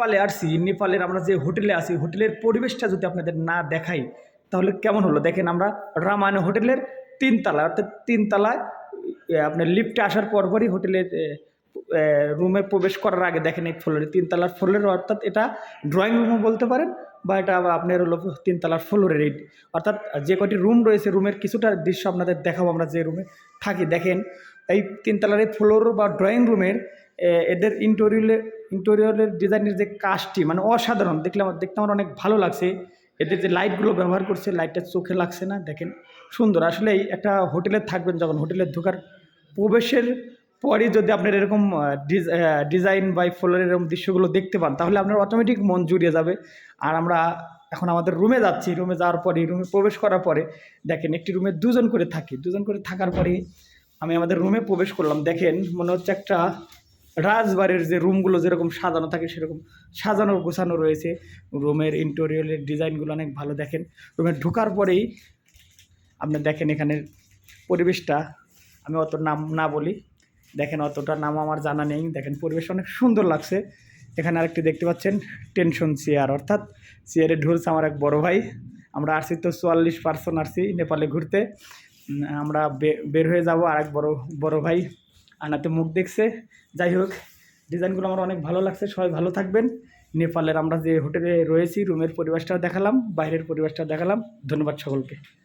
নেপালে আসছি নেপালের আমরা যে হোটেলে আছি, হোটেলের পরিবেশটা যদি আপনাদের না দেখাই, তাহলে কেমন হলো? দেখেন আমরা রামায়ণ হোটেলের তিনতলা অর্থাৎ তিনতলায় আপনার লিফটে আসার পরপরই হোটেলের রুমে প্রবেশ করার আগে দেখেন এই ফ্লোরে তিনতলার ফ্লোরের অর্থাৎ এটা ড্রয়িং রুমও বলতে পারেন, বা এটা আপনার হলো তিনতলার ফ্লোরের এই, অর্থাৎ যে কটি রুম রয়েছে রুমের কিছুটা দৃশ্য আপনাদের দেখাবো আমরা যে রুমে থাকি। দেখেন, এই তিনতলার এই ফ্লোর বা ড্রয়িং রুমের এদের ইন্টেরিয়রের ইন্টেরিয়রের ডিজাইনের যে কাজটি মানে অসাধারণ, দেখলে আমার, দেখতে আমার অনেক ভালো লাগছে। এদের যে লাইটগুলো ব্যবহার করছে লাইটটা চোখে লাগছে না, দেখেন, সুন্দর। আসলে একটা হোটেলে থাকবেন যখন হোটেলে ঢোকার প্রবেশের পরই যদি আপনার এরকম ডিজাইন বাই ফ্লোরের এরকম দৃশ্যগুলো দেখতে পান, তাহলে আপনার অটোমেটিক মন জুড়িয়ে যাবে। আর আমরা এখন আমাদের রুমে যাচ্ছি রুমে যাওয়ার পরে রুমে প্রবেশ করার পরে, দেখেন, একটি রুমে দুজন করে থাকি। দুজন করে থাকার পরে আমি আমাদের রুমে প্রবেশ করলাম। দেখেন, মনে হচ্ছে একটা রাজবাড়ির যে রুমগুলো যেরকম সাজানো থাকে, সেরকম সাজানো গোছানো রয়েছে। রুমের ইন্টেরিয়রের ডিজাইনগুলো অনেক ভালো দেখেন। রুমে ঢোকার পরেই আপনি দেখেন এখানের পরিবেশটা। আমি অত নাম না বলি। দেখেন অতটা নাম আমার জানা নেই। দেখেন পরিবেশ অনেক সুন্দর লাগছে। এখানে আরেকটি দেখতে পাচ্ছেন, টেনশন চেয়ার। অর্থাৎ চেয়ারে ঢুলছে আমার এক বড় ভাই। আমরা আসছি তো চুয়াল্লিশ পার্সেন্ট আসছি নেপালে ঘুরতে। আমরা বের হয়ে যাব আর এক বড় বড় ভাই। আনাতে মুখ দেখছে। যাই হোক, ডিজাইনগুলো আমার অনেক ভালো লাগছে, সবাই ভালো থাকবেন। নেপালের আমরা যে হোটেলে রয়েছি, রুমের পরিবেশটাও দেখালাম, বাইরের পরিবেশটাও দেখালাম। ধন্যবাদ সকলকে।